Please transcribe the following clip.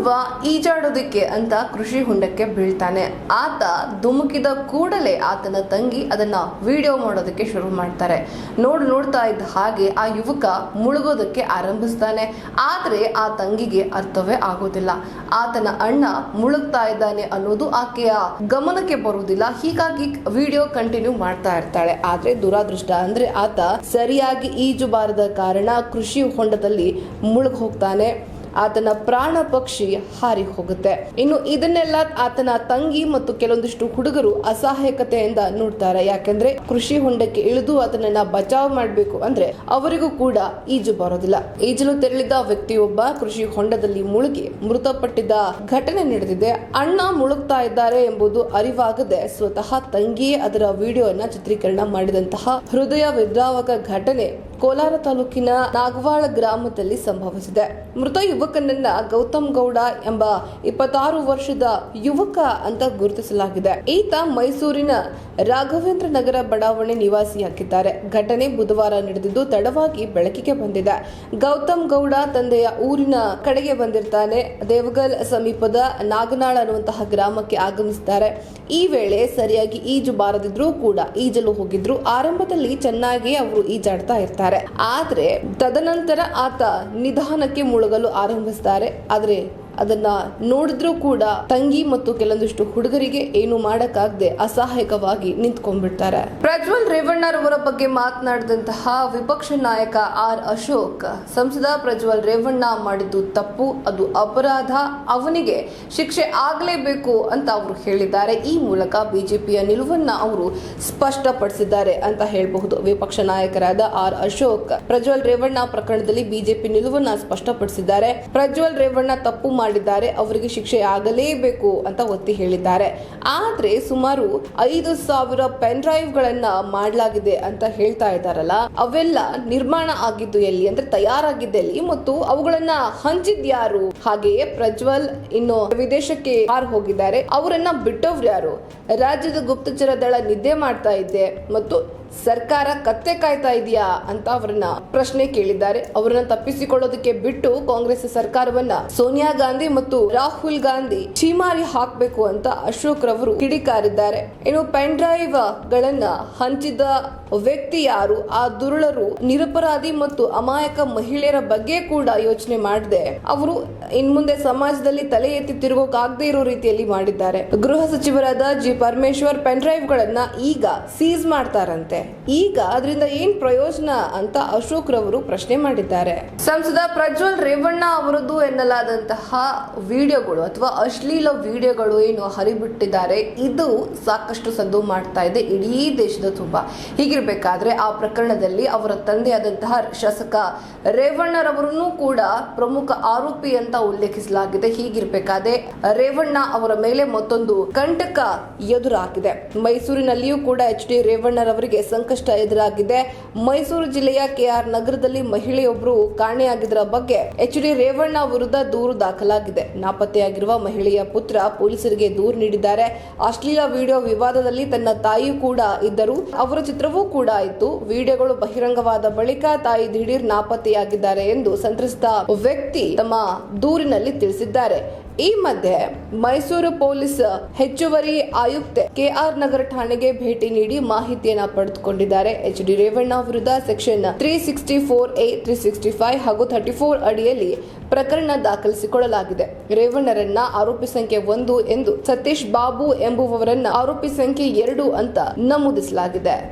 ಓರ್ವ ಈಜಾಡೋದಕ್ಕೆ ಅಂತ ಕೃಷಿ ಹೊಂಡಕ್ಕೆ ಬೀಳ್ತಾನೆ. ಆತ ಧುಮುಕಿದ ಕೂಡಲೇ ಆತನ ತಂಗಿ ಅದನ್ನ ವಿಡಿಯೋ ಮಾಡೋದಕ್ಕೆ ಶುರು ಮಾಡ್ತಾರೆ. ನೋಡ್ ನೋಡ್ತಾ ಇದ್ದ ಹಾಗೆ ಆ ಯುವಕ ಮುಳುಗೋದಕ್ಕೆ ಆರಂಭಿಸ್ತಾನೆ. ಆದ್ರೆ ಆ ತಂಗಿಗೆ ಅರ್ಥವೇ ಆಗೋದಿಲ್ಲ. ಆತನ ಅಣ್ಣ ಮುಳುಗ್ತಾ ಇದ್ದಾನೆ ಅನ್ನೋದು ಆಕೆಯ ಗಮನಕ್ಕೆ ಬರುವುದಿಲ್ಲ. ಹೀಗಾಗಿ ವಿಡಿಯೋ ಕಂಟಿನ್ಯೂ ಮಾಡ್ತಾ ಇರ್ತಾಳೆ. ಆದ್ರೆ ದುರಾದೃಷ್ಟ ಅಂದ್ರೆ ಆತ ಸರಿಯಾಗಿ ಈಜು ಬಾರದ ಕಾರಣ ಕೃಷಿ ಹೊಂಡದಲ್ಲಿ ಮುಳುಗ್ ಹೋಗ್ತಾನೆ ಆತನ ಪ್ರಾಣ ಪಕ್ಷಿ ಹಾರಿ ಹೋಗುತ್ತೆ ಇನ್ನು ಇದನ್ನೆಲ್ಲ ಆತನ ತಂಗಿ ಮತ್ತು ಕೆಲವೊಂದಿಷ್ಟು ಹುಡುಗರು ಅಸಹಾಯಕತೆಯಿಂದ ನೋಡ್ತಾರೆ. ಯಾಕಂದ್ರೆ ಕೃಷಿ ಹೊಂಡಕ್ಕೆ ಇಳಿದು ಅದನ್ನ ಬಚಾವ್ ಮಾಡಬೇಕು ಅಂದ್ರೆ ಅವರಿಗೂ ಕೂಡ ಈಜು ಬರೋದಿಲ್ಲ. ಈಜಲು ತೆರಳಿದ ವ್ಯಕ್ತಿಯೊಬ್ಬ ಕೃಷಿ ಹೊಂಡದಲ್ಲಿ ಮುಳುಗಿ ಮೃತಪಟ್ಟಿದ್ದ ಘಟನೆ ನಡೆದಿದೆ. ಅಣ್ಣ ಮುಳುಗ್ತಾ ಇದ್ದಾರೆ ಎಂಬುದು ಅರಿವಾಗದೆ ಸ್ವತಃ ತಂಗಿಯೇ ಅದರ ವಿಡಿಯೋನ ಚಿತ್ರೀಕರಣ ಮಾಡಿದಂತಹ ಹೃದಯ ವಿದ್ರಾವಕ ಘಟನೆ ಕೋಲಾರ ತಾಲೂಕಿನ ನಾಗವಾಳ ಗ್ರಾಮದಲ್ಲಿ ಸಂಭವಿಸಿದೆ. ಮೃತ ಯುವಕನನ್ನ ಗೌತಮ್ ಗೌಡ ಎಂಬ ಇಪ್ಪತ್ತಾರು ವರ್ಷದ ಯುವಕ ಅಂತ ಗುರುತಿಸಲಾಗಿದೆ. ಈತ ಮೈಸೂರಿನ ರಾಘವೇಂದ್ರ ನಗರ ಬಡಾವಣೆ ನಿವಾಸಿಯಾಗಿದ್ದಾರೆ. ಘಟನೆ ಬುಧವಾರ ನಡೆದಿದ್ದು ತಡವಾಗಿ ಬೆಳಕಿಗೆ ಬಂದಿದೆ. ಗೌತಮ್ ಗೌಡ ತಂದೆಯ ಊರಿನ ಕಡೆಗೆ ಬಂದಿರ್ತಾನೆ. ದೇವಗಲ್ ಸಮೀಪದ ನಾಗನಾಳ ಅನ್ನುವಂತಹ ಗ್ರಾಮಕ್ಕೆ ಆಗಮಿಸಿದ್ದಾರೆ ಈ ವೇಳೆ ಸರಿಯಾಗಿ ಈಜು ಬಾರದಿದ್ರೂ ಕೂಡ ಈಜಲು ಹೋಗಿದ್ರು. ಆರಂಭದಲ್ಲಿ ಚೆನ್ನಾಗಿ ಅವರು ಈಜಾಡ್ತಾ ಇರ್ತಾರೆ. ಆದ್ರೆ ತದನಂತರ ಆತ ನಿಧಾನಕ್ಕೆ ಮುಳುಗಲು ಆರಂಭಿಸ್ತಾರೆ. ಆದ್ರೆ ಅದನ್ನ ನೋಡಿದ್ರು ಕೂಡ ತಂಗಿ ಮತ್ತು ಕೆಲವೊಂದಿಷ್ಟು ಹುಡುಗರಿಗೆ ಏನು ಮಾಡಕ್ಕಾಗದೆ ಅಸಹಾಯಕವಾಗಿ ನಿಂತ್ಕೊಂಡ್ಬಿಡ್ತಾರೆ. ಪ್ರಜ್ವಲ್ ರೇವಣ್ಣರವರ ಬಗ್ಗೆ ಮಾತನಾಡಿದಂತಹ ವಿಪಕ್ಷ ನಾಯಕ ಆರ್ ಅಶೋಕ್, ಸಂಸದ ಪ್ರಜ್ವಲ್ ರೇವಣ್ಣ ಮಾಡಿದ್ದು ತಪ್ಪು, ಅದು ಅಪರಾಧ, ಅವನಿಗೆ ಶಿಕ್ಷೆ ಆಗಲೇಬೇಕು ಅಂತ ಅವರು ಹೇಳಿದ್ದಾರೆ. ಈ ಮೂಲಕ ಬಿಜೆಪಿಯ ನಿಲುವನ್ನ ಅವರು ಸ್ಪಷ್ಟಪಡಿಸಿದ್ದಾರೆ ಅಂತ ಹೇಳಬಹುದು. ವಿಪಕ್ಷ ನಾಯಕರಾದ ಆರ್ ಅಶೋಕ್, ಪ್ರಜ್ವಲ್ ರೇವಣ್ಣ ಪ್ರಕರಣದಲ್ಲಿ ಬಿಜೆಪಿ ನಿಲುವನ್ನ ಸ್ಪಷ್ಟಪಡಿಸಿದ್ದಾರೆ. ಪ್ರಜ್ವಲ್ ರೇವಣ್ಣ ತಪ್ಪು ಮಾಡಿದ್ದಾರೆ, ಅವರಿಗೆ ಶಿಕ್ಷೆ ಆಗಲೇಬೇಕು ಅಂತ ಒತ್ತಿ ಹೇಳಿದ್ದಾರೆ. ಆದ್ರೆ ಸುಮಾರು ಐದು ಸಾವಿರ ಪೆನ್ ಡ್ರೈವ್ ಗಳನ್ನ ಮಾಡಲಾಗಿದೆ ಅಂತ ಹೇಳ್ತಾ ಇದ್ದಾರಲ್ಲ, ಅವೆಲ್ಲ ನಿರ್ಮಾಣ ಆಗಿದ್ದು ಎಲ್ಲಿ ಅಂದ್ರೆ ತಯಾರಾಗಿದ್ದೆಲ್ಲಿ ಮತ್ತು ಅವುಗಳನ್ನ ಹಂಚಿದ್ಯಾರು ಹಾಗೆಯೇ ಪ್ರಜ್ವಲ್ ಇನ್ನು ವಿದೇಶಕ್ಕೆ ಯಾರು ಹೋಗಿದ್ದಾರೆ. ಅವರನ್ನ ಬಿಟ್ಟವ್ರು ಯಾರು? ರಾಜ್ಯದ ಗುಪ್ತಚರ ದಳ ನಿದ್ದೆ ಮಾಡ್ತಾ ಇದ್ದೆ ಮತ್ತು ಸರ್ಕಾರ ಕತ್ತೆ ಕಾಯ್ತಾ ಇದೆಯಾ ಅಂತ ಅವರನ್ನ ಪ್ರಶ್ನೆ ಕೇಳಿದ್ದಾರೆ. ಅವರನ್ನ ತಪ್ಪಿಸಿಕೊಳ್ಳೋದಕ್ಕೆ ಬಿಟ್ಟು ಕಾಂಗ್ರೆಸ್ ಸರ್ಕಾರವನ್ನ ಸೋನಿಯಾ ಗಾಂಧಿ ಮತ್ತು ರಾಹುಲ್ ಗಾಂಧಿ ಚೀಮಾರಿ ಹಾಕಬೇಕು ಅಂತ ಅಶೋಕ್ ರವರು ಕಿಡಿಕಾರಿದ್ದಾರೆ. ಇನ್ನು ಪೆನ್ ಡ್ರೈವ್ ಗಳನ್ನ ಹಂಚಿದ ವ್ಯಕ್ತಿ ಯಾರು? ಆ ದುರುಳರು ನಿರಪರಾಧಿ ಮತ್ತು ಅಮಾಯಕ ಮಹಿಳೆಯರ ಬಗ್ಗೆ ಕೂಡ ಯೋಚನೆ ಮಾಡದೆ. ಅವರು ಇನ್ ಮುಂದೆ ಸಮಾಜದಲ್ಲಿ ತಲೆ ಎತ್ತಿ ತಿರುಗೋಕಾಗದೇ ಇರೋ ರೀತಿಯಲ್ಲಿ ಮಾಡಿದ್ದಾರೆ. ಗೃಹ ಸಚಿವರಾದ ಜಿ ಪರಮೇಶ್ವರ್ ಪೆನ್ ಡ್ರೈವ್ ಗಳನ್ನ ಈಗ ಸೀಸ್ ಮಾಡ್ತಾರಂತೆ. ಈಗ ಅದರಿಂದ ಏನ್ ಪ್ರಯೋಜನ ಅಂತ ಅಶೋಕ್ ರವರು ಪ್ರಶ್ನೆ ಮಾಡಿದ್ದಾರೆ. ಸಂಸದ ಪ್ರಜ್ವಲ್ ರೇವಣ್ಣ ಅವರದ್ದು ಎನ್ನಲಾದಂತಹ ವಿಡಿಯೋಗಳು ಅಥವಾ ಅಶ್ಲೀಲ ವಿಡಿಯೋಗಳು ಏನು ಹರಿಬಿಟ್ಟಿದ್ದಾರೆ, ಇದು ಸಾಕಷ್ಟು ಸದ್ದು ಮಾಡ್ತಾ ಇದೆ ಇಡೀ ದೇಶದ ತುಂಬಾ. ಹೀಗಿರ್ಬೇಕಾದ್ರೆ ಆ ಪ್ರಕರಣದಲ್ಲಿ ಅವರ ತಂದೆಯಾದಂತಹ ಶಾಸಕ ರೇವಣ್ಣರವರನ್ನು ಕೂಡ ಪ್ರಮುಖ ಆರೋಪಿ ಅಂತ ಉಲ್ಲೇಖಿಸಲಾಗಿದೆ. ಹೀಗಿರ್ಬೇಕಾದ್ರೆ ರೇವಣ್ಣ ಅವರ ಮೇಲೆ ಮತ್ತೊಂದು ಕಂಟಕ ಎದುರಾಗಿದೆ. ಮೈಸೂರಿನಲ್ಲಿಯೂ ಕೂಡ ಎಚ್ ಡಿ ರೇವಣ್ಣರವರಿಗೆ ಸಂಕಷ್ಟ ಎದುರಾಗಿದೆ. ಮೈಸೂರು ಜಿಲ್ಲೆಯ ಕೆಆರ್ ನಗರದಲ್ಲಿ ಮಹಿಳೆಯೊಬ್ಬರು ಕಾಣೆಯಾಗಿದ್ದರ ಬಗ್ಗೆ ಎಚ್ ಡಿ ರೇವಣ್ಣ ವಿರುದ್ಧ ದೂರು ದಾಖಲಾಗಿದೆ. ನಾಪತ್ತೆಯಾಗಿರುವ ಮಹಿಳೆಯ ಪುತ್ರ ಪೊಲೀಸರಿಗೆ ದೂರು ನೀಡಿದ್ದಾರೆ. ಅಶ್ಲೀಲ ವಿಡಿಯೋ ವಿವಾದದಲ್ಲಿ ತನ್ನ ತಾಯಿಯೂ ಕೂಡ ಇದ್ದರು. ಅವರ ಚಿತ್ರವೂ ಕೂಡ ಇತ್ತು ವಿಡಿಯೋಗಳು ಬಹಿರಂಗವಾದ ಬಳಿಕ ತಾಯಿ ದಿಢೀರ್ ನಾಪತ್ತೆಯಾಗಿದ್ದಾರೆ ಎಂದು ಸಂತ್ರಸ್ತ ವ್ಯಕ್ತಿ ತಮ್ಮ ದೂರಿನಲ್ಲಿ ತಿಳಿಸಿದ್ದಾರೆ. ಈ ಮಧ್ಯೆ ಮೈಸೂರು ಪೊಲೀಸ್ ಹೆಚ್ಚುವರಿ ಆಯುಕ್ತೆ ಕೆಆರ್ ನಗರ ಠಾಣೆಗೆ ಭೇಟಿ ನೀಡಿ ಮಾಹಿತಿಯನ್ನ ಪಡೆದುಕೊಂಡಿದ್ದಾರೆ. ಎಚ್ ಡಿ ರೇವಣ್ಣ ವಿರುದ್ಧ section three sixty four A, three sixty five ಹಾಗೂ ಥರ್ಟಿ ಫೋರ್ ಅಡಿಯಲ್ಲಿ ಪ್ರಕರಣ ದಾಖಲಿಸಿಕೊಳ್ಳಲಾಗಿದೆ. ರೇವಣ್ಣರನ್ನ ಆರೋಪಿ ಸಂಖ್ಯೆ ಒಂದು ಎಂದು ಸತೀಶ್ ಬಾಬು ಎಂಬುವವರನ್ನ ಆರೋಪಿ ಸಂಖ್ಯೆ ಎರಡು ಅಂತ ನಮೂದಿಸಲಾಗಿದೆ.